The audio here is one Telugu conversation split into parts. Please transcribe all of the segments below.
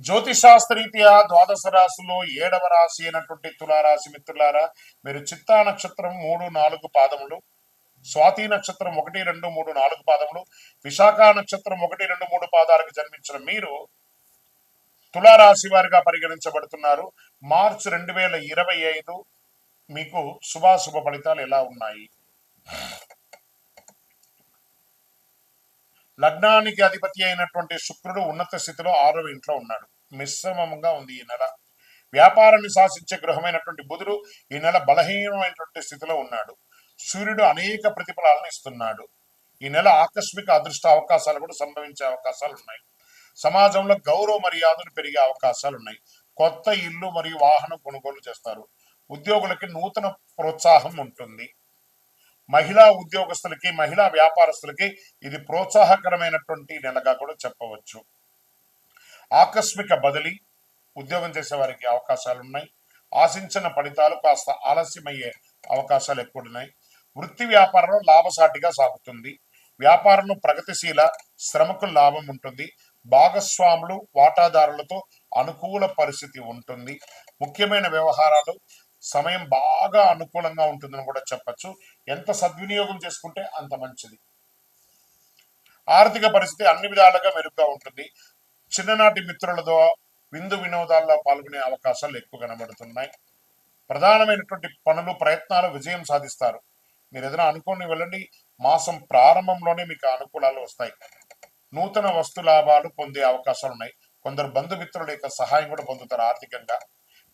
జ్యోతిశాస్త్రరీత్యా ద్వాదశ రాశిలో ఏడవ రాశి అయినటువంటి తులారాశి మిత్రులారా మీరు చిత్తా నక్షత్రం మూడు నాలుగు పాదములు స్వాతి నక్షత్రం ఒకటి రెండు మూడు నాలుగు పాదములు విశాఖ నక్షత్రం ఒకటి రెండు మూడు పాదాలకు జన్మించిన మీరు తులారాశి వారిగా పరిగణించబడుతున్నారు. మార్చ్ రెండు వేల ఇరవై ఐదు మీకు శుభాశుభ ఫలితాలు ఎలా ఉన్నాయి? లగ్నానికి అధిపతి అయినటువంటి శుక్రుడు ఉన్నత స్థితిలో ఆరో ఇంట్లో ఉన్నాడు. మిశ్రమంగా ఉంది ఈ నెల. వ్యాపారాన్ని శాసించే గృహమైనటువంటి బుధుడు ఈ నెల బలహీనమైనటువంటి స్థితిలో ఉన్నాడు. సూర్యుడు అనేక ప్రతిఫలాలను ఇస్తున్నాడు. ఈ నెల ఆకస్మిక అదృష్ట అవకాశాలు కూడా సంభవించే అవకాశాలు ఉన్నాయి. సమాజంలో గౌరవ మర్యాదలు పెరిగే అవకాశాలు ఉన్నాయి. కొత్త ఇల్లు మరియు వాహనం కొనుగోలు చేస్తారు. ఉద్యోగులకి నూతన ప్రోత్సాహం ఉంటుంది. మహిళా ఉద్యోగస్తులకి మహిళా వ్యాపారస్తులకి ఇది ప్రోత్సాహకరమైనటువంటి నెలగా కూడా చెప్పవచ్చు. ఆకస్మిక బదిలీ ఉద్యోగం చేసే వారికి అవకాశాలు ఉన్నాయి ఆశించిన ఫలితాలు కాస్త ఆలస్యమయ్యే అవకాశాలు ఎక్కువ ఉన్నాయి వృత్తి వ్యాపారంలో లాభసాటిగా సాగుతుంది. వ్యాపారంలో ప్రగతిశీల శ్రమకు లాభం ఉంటుంది. భాగస్వాములు వాటాదారులతో అనుకూల పరిస్థితి ఉంటుంది. ముఖ్యమైన వ్యవహారాలు సమయం బాగా అనుకూలంగా ఉంటుందని కూడా చెప్పచ్చు. ఎంత సద్వినియోగం చేసుకుంటే అంత మంచిది. ఆర్థిక పరిస్థితి అన్ని విధాలుగా మెరుగ్గా ఉంటుంది. చిన్ననాటి మిత్రులతో విందు వినోదాల్లో పాల్గొనే అవకాశాలు ఎక్కువ కనబడుతున్నాయి. ప్రధానమైనటువంటి పనులు ప్రయత్నాలు విజయం సాధిస్తారు. మీరు ఏదైనా అనుకోని వెళ్ళండి. మాసం ప్రారంభంలోనే మీకు అనుకూలాలు వస్తాయి. నూతన వస్తు లాభాలు పొందే అవకాశాలు ఉన్నాయి. కొందరు బంధుమిత్రుల యొక్క సహాయం కూడా పొందుతారు ఆర్థికంగా.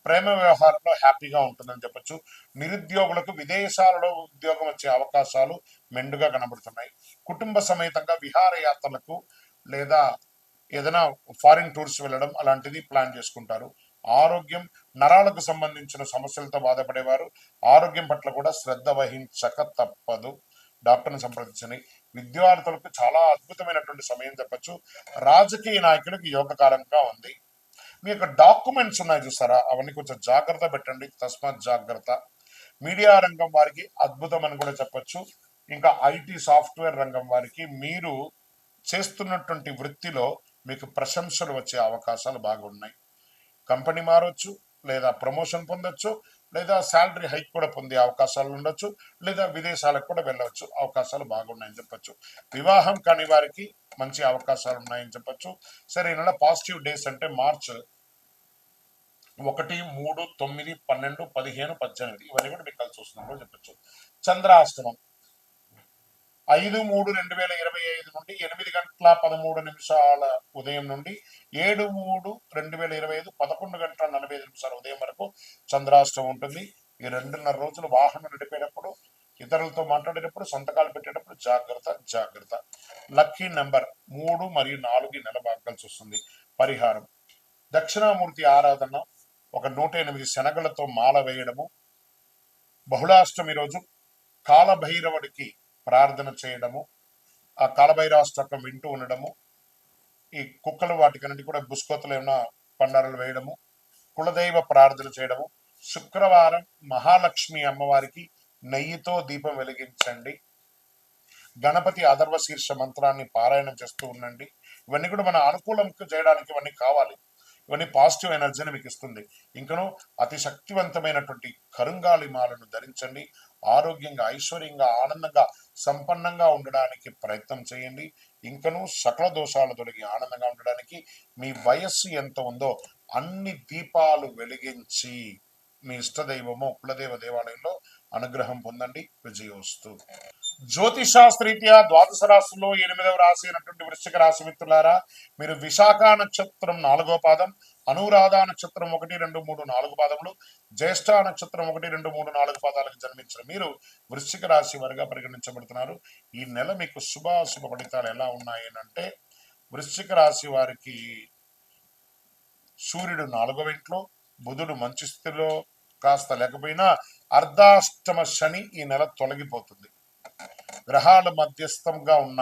ప్రేమ వ్యవహారంలో హ్యాపీగా ఉంటుందని చెప్పొచ్చు. నిరుద్యోగులకు విదేశాలలో ఉద్యోగం వచ్చే అవకాశాలు మెండుగా కనబడుతున్నాయి. కుటుంబ సమేతంగా విహారయాత్రలకు లేదా ఏదైనా ఫారిన్ టూర్స్ వెళ్ళడం అలాంటిది ప్లాన్ చేసుకుంటారు. ఆరోగ్యం నరాలకు సంబంధించిన సమస్యలతో బాధపడేవారు ఆరోగ్యం పట్ల కూడా శ్రద్ధ వహించక తప్పదు. డాక్టర్ని సంప్రదించని విద్యార్థులకు చాలా అద్భుతమైనటువంటి సమయం చెప్పచ్చు. రాజకీయ నాయకులకు యోగకాలంగా ఉంది. మీ యొక్క డాక్యుమెంట్స్ ఉన్నాయి చూసారా అవన్నీ కొంచెం జాగ్రత్త పెట్టండి. తస్మాత్ జాగ్రత్త. మీడియా రంగం వారికి అద్భుతం అని కూడా చెప్పొచ్చు. ఇంకా ఐటీ సాఫ్ట్వేర్ రంగం వారికి మీరు చేస్తున్నటువంటి వృత్తిలో మీకు ప్రశంసలు వచ్చే అవకాశాలు బాగున్నాయి. కంపెనీ మారొచ్చు లేదా ప్రమోషన్ పొందొచ్చు. లేదా శాలరీ హైక్ కూడా పొందే అవకాశాలు ఉండొచ్చు లేదా విదేశాలకు కూడా వెళ్ళవచ్చు. అవకాశాలు బాగున్నాయని చెప్పొచ్చు. వివాహం కాని వారికి మంచి అవకాశాలు ఉన్నాయని చెప్పొచ్చు. సరే ఈ నెల పాజిటివ్ డేస్ అంటే మార్చ్ ఒకటి మూడు తొమ్మిది పన్నెండు పదిహేను పద్దెనిమిది ఇవన్నీ కూడా మీకు కలిసి వస్తున్నప్పుడు చెప్పచ్చు. చంద్రాష్టమం. ఐదు మూడు రెండు వేల ఇరవై ఐదు నుండి ఎనిమిది గంటల పదమూడు నిమిషాల ఉదయం నుండి ఏడు మూడు రెండు వేల ఇరవై ఐదు పదకొండు గంటల నలభై ఐదు నిమిషాల ఉదయం వరకు చంద్రాష్టం ఉంటుంది. ఈ రెండున్నర రోజులు వాహనం నడిపేటప్పుడు ఇతరులతో మాట్లాడేటప్పుడు సంతకాలు పెట్టేటప్పుడు జాగ్రత్త జాగ్రత్త. లక్కీ నెంబర్ మూడు మరియు నాలుగు నెల బాగాల్సి వస్తుంది. పరిహారం. దక్షిణామూర్తి ఆరాధన ఒక నూట ఎనిమిది శనగలతో మాల వేయడము. బహుళాష్టమి రోజు కాలభైరవుడికి ప్రార్థన చేయడము ఆ కాలభైరవాష్టకం వింటూ ఉండడము ఈ కుక్కలు వాటికన్నిటి కూడా బుస్కోతలు ఏమైనా పండారాలు వేయడము కులదైవ ప్రార్థన చేయడము శుక్రవారం మహాలక్ష్మి అమ్మవారికి నెయ్యితో దీపం వెలిగించండి. గణపతి అధర్వ శీర్ష మంత్రాన్ని పారాయణం చేస్తూ ఉండండి. ఇవన్నీ కూడా మన అనుకూలం చేయడానికి ఇవన్నీ కావాలి. ఇవన్నీ పాజిటివ్ ఎనర్జీని మీకు ఇస్తుంది. ఇంకను అతి శక్తివంతమైనటువంటి కరుంగాలి మాలను ధరించండి. ఆరోగ్యంగా ఐశ్వర్యంగా ఆనందంగా సంపన్నంగా ఉండడానికి ప్రయత్నం చేయండి. ఇంకను సకల దోషాలు తొలగి ఆనందంగా ఉండడానికి మీ వయస్సు ఎంత ఉందో అన్ని దీపాలు వెలిగించి మీ ఇష్టదైవము కులదేవ దేవాలయంలో అనుగ్రహం పొందండి. విజయోస్తు. జ్యోతిషాస్త్రీత్యా ద్వాదశ రాశిలో ఎనిమిదవ రాశి అయినటువంటి వృశ్చిక రాశి మిత్రులారా మీరు విశాఖ నక్షత్రం నాలుగో పాదం అనురాధ నక్షత్రం ఒకటి రెండు మూడు నాలుగు పాదములు జ్యేష్ఠ నక్షత్రం ఒకటి రెండు మూడు నాలుగు పాదాలకు జన్మించిన మీరు వృశ్చిక రాశి వారిగా పరిగణించబడుతున్నారు. ఈ నెల మీకు శుభాశుభ ఫలితాలు ఎలా ఉన్నాయి అంటే వృశ్చిక రాశి వారికి సూర్యుడు నాలుగవ ఇంట్లో బుధుడు మంచి స్థితిలో కాస్త లేకపోయినా అర్ధాష్టమ శని ఈ నెల తొలగిపోతుంది. గ్రహాల మధ్యస్థంగా ఉన్న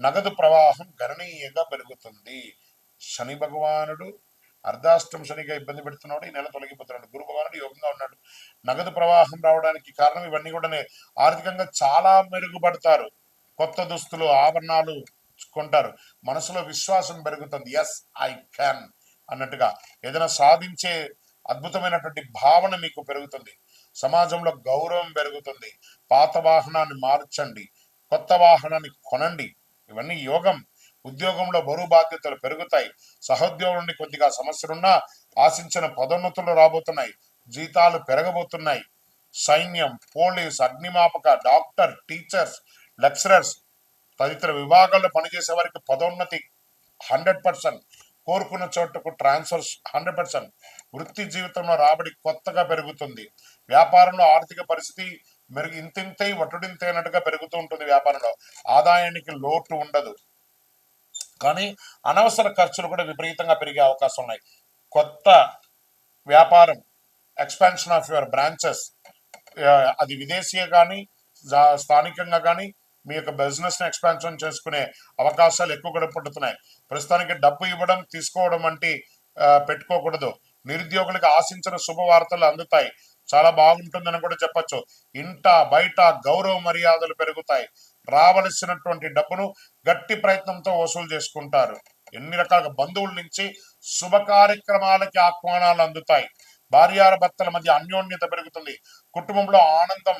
నగదు ప్రవాహం గణనీయంగా పెరుగుతుంది. శని భగవానుడు అర్ధాష్టం శనిగా ఇబ్బంది పెడుతున్నాడు ఈ నెల తొలగిపోతున్నాడు. గురు భగవానుడు యోగంగా ఉన్నాడు. నగదు ప్రవాహం రావడానికి కారణం ఇవన్నీ కూడానే ఆర్థికంగా చాలా మెరుగుపడతారు. కొత్త దుస్తులు ఆభరణాలు కొంటారు. మనసులో విశ్వాసం పెరుగుతుంది. ఎస్ ఐ క్యాన్ అన్నట్టుగా ఏదైనా సాధించే అద్భుతమైనటువంటి భావన మీకు పెరుగుతుంది. సమాజంలో గౌరవం పెరుగుతుంది. పాత వాహనాన్ని మార్చండి. కొత్త వాహనాన్ని కొనండి. ఇవన్నీ యోగం. ఉద్యోగంలో బరువు బాధ్యతలు పెరుగుతాయి. సహోద్యోగుల నుండి కొద్దిగా సమస్యలున్నా ఆశించిన పదోన్నతులు రాబోతున్నాయి. జీతాలు పెరగబోతున్నాయి. సైన్యం పోలీస్ అగ్నిమాపక డాక్టర్ టీచర్స్ లెక్చరర్స్ తదితర విభాగాల్లో పనిచేసే వారికి పదోన్నతి హండ్రెడ్ పర్సెంట్. కోరుకున్న చోటుకు ట్రాన్స్ఫర్స్ హండ్రెడ్ పర్సెంట్. వృత్తి జీవితంలో రాబడి కొత్తగా పెరుగుతుంది. వ్యాపారంలో ఆర్థిక పరిస్థితి మెరుగు ఇంతింతై ఒట్టుడింతైనట్టుగా పెరుగుతూ ఉంటుంది వ్యాపారంలో. ఆదాయానికి లోటు ఉండదు. కానీ అనవసర ఖర్చులు కూడా విపరీతంగా పెరిగే అవకాశం ఉన్నాయి. కొత్త వ్యాపారం ఎక్స్పాన్షన్ ఆఫ్ యువర్ బ్రాంచెస్ అది విదేశీయ కానీ స్థానికంగా కానీ మీ యొక్క బిజినెస్ ఎక్స్పాన్షన్ చేసుకునే అవకాశాలు ఎక్కువ కూడా పుట్టుతున్నాయి ప్రస్తుతానికి డబ్బు ఇవ్వడం తీసుకోవడం వంటి పెట్టుకోకూడదు. నిరుద్యోగులకు ఆశించిన శుభవార్తలు అందుతాయి. చాలా బాగుంటుందని కూడా చెప్పొచ్చు. ఇంట బయట గౌరవ మర్యాదలు పెరుగుతాయి. రావలసినటువంటి డబ్బును గట్టి ప్రయత్నంతో వసూలు చేసుకుంటారు. ఎన్ని రకాల బంధువుల నుంచి శుభ కార్యక్రమాలకి ఆహ్వానాలు అందుతాయి. భార్యాల భర్తల మధ్య అన్యోన్యత పెరుగుతుంది. కుటుంబంలో ఆనందం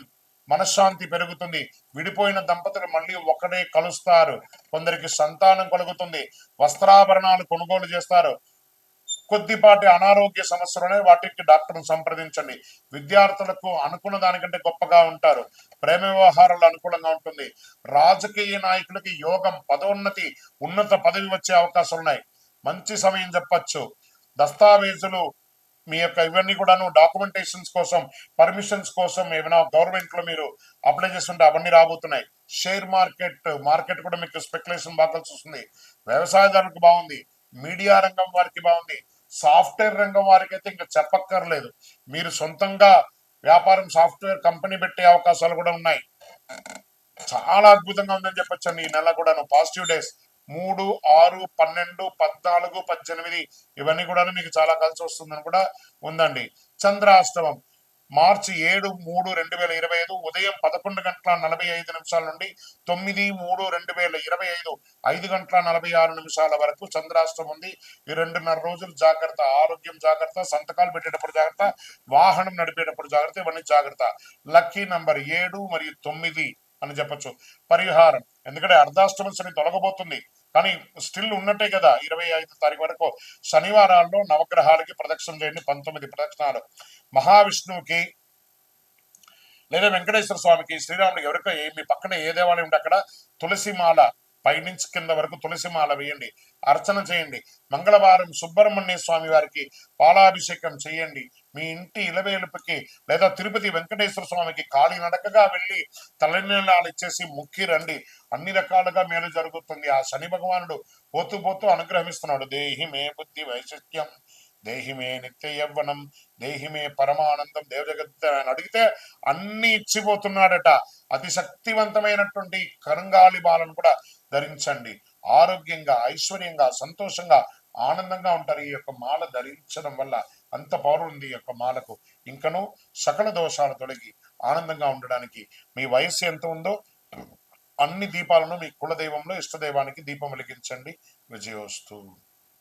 మనశ్శాంతి పెరుగుతుంది. విడిపోయిన దంపతులు మళ్ళీ ఒకటే కలుస్తారు. కొందరికి సంతానం కలుగుతుంది. వస్త్రాభరణాలు కొనుగోలు చేస్తారు. కొద్దిపాటి అనారోగ్య సమస్యలునే వాటికి డాక్టర్ను సంప్రదించండి. విద్యార్థులకు అనుకున్న దానికంటే గొప్పగా ఉంటారు. ప్రేమ వ్యవహారాలు అనుకూలంగా ఉంటుంది. రాజకీయ నాయకులకి యోగం పదోన్నతి ఉన్నత పదవి వచ్చే అవకాశాలు ఉన్నాయి. మంచి సమయం చెప్పచ్చు. దస్తావేజులు మీ యొక్క ఇవన్నీ కూడాను డాక్యుమెంటేషన్స్ కోసం పర్మిషన్స్ కోసం ఏమైనా గవర్నమెంట్లో మీరు అప్లై చేస్తుంటే అవన్నీ రాబోతున్నాయి. షేర్ మార్కెట్ మార్కెట్ కూడా మీకు స్పెక్యులేషన్ బాగా వస్తుంది వ్యవసాయదారులకు బాగుంది. మీడియా రంగం వారికి బాగుంది. సాఫ్ట్వేర్ రంగం వారికి అయితే ఇంకా చెప్పక్కర్లేదు. మీరు సొంతంగా వ్యాపారం సాఫ్ట్వేర్ కంపెనీ పెట్టే అవకాశాలు కూడా ఉన్నాయి. చాలా అద్భుతంగా ఉందని చెప్పొచ్చండి. ఈ నెల కూడాను పాజిటివ్ డేస్. మూడు ఆరు పన్నెండు పద్నాలుగు పద్దెనిమిది ఇవన్నీ కూడా మీకు చాలా కలిసి వస్తుందని కూడా ఉందండి. చంద్రాష్టమం. మార్చి ఏడు మూడు రెండు వేల ఇరవై ఐదు ఉదయం పదకొండు గంటల నలభై ఐదు నిమిషాల నుండి తొమ్మిది మూడు రెండు వేల ఇరవై ఐదు ఐదు గంటల నలభై ఆరు నిమిషాల వరకు చంద్రాష్టం ఉంది. ఈ రెండున్నర రోజులు జాగ్రత్త ఆరోగ్యం జాగ్రత్త సంతకాలు పెట్టేటప్పుడు జాగ్రత్త వాహనం నడిపేటప్పుడు జాగ్రత్త ఇవన్నీ జాగ్రత్త. లక్కీ నంబర్ ఏడు మరియు తొమ్మిది అని చెప్పొచ్చు. పరిహారం. ఎందుకంటే అర్ధాష్టమ శని తొలగబోతుంది. కానీ స్టిల్ ఉన్నట్టే కదా ఇరవై ఐదు తారీఖు వరకు శనివారాల్లో నవగ్రహాలకి ప్రదక్షిణ చేయండి పంతొమ్మిది ప్రదక్షిణాలు. మహావిష్ణువుకి లేదా వెంకటేశ్వర స్వామికి శ్రీరాముడికి ఎవరికో ఏ- మీ పక్కన ఏ దేవాలయం ఉంటే అక్కడ తులసిమాల పైనుంచి కింద వరకు తులసిమాల వేయండి అర్చన చేయండి మంగళవారం సుబ్రహ్మణ్య స్వామి వారికి పాలాభిషేకం చేయండి. మీ ఇంటి ఇలవేలుపుకి లేదా తిరుపతి వెంకటేశ్వర స్వామికి కాలినడకగా వెళ్ళి తలనీలాలు ఇచ్చేసి ముక్కి రండి. అన్ని రకాలుగా మేలు జరుగుతుంది. ఆ శని భగవానుడు పోతూ పోతూ అనుగ్రహిస్తున్నాడు. దేహి మే బుద్ధి వైశిష్ట్యం. దేహిమే నిత్య యవ్వనం దేహిమే పరమానందం. దేవ అని అడిగితే అన్ని ఇచ్చిపోతున్నాడట. అతి శక్తివంతమైనటువంటి కరంగాలి బాలను కూడా ధరించండి. ఆరోగ్యంగా ఐశ్వర్యంగా సంతోషంగా ఆనందంగా ఉంటారు. ఈ యొక్క మాల ధరించడం వల్ల అంత పవర్ ఉంది ఈ యొక్క మాలకు. ఇంకను సకల దోషాలు తొలగి ఆనందంగా ఉండడానికి మీ వయస్సు ఎంత ఉందో అన్ని దీపాలను మీ కులదైవంలో ఇష్టదైవానికి దీపం వెలిగించండి. విజయోస్తు.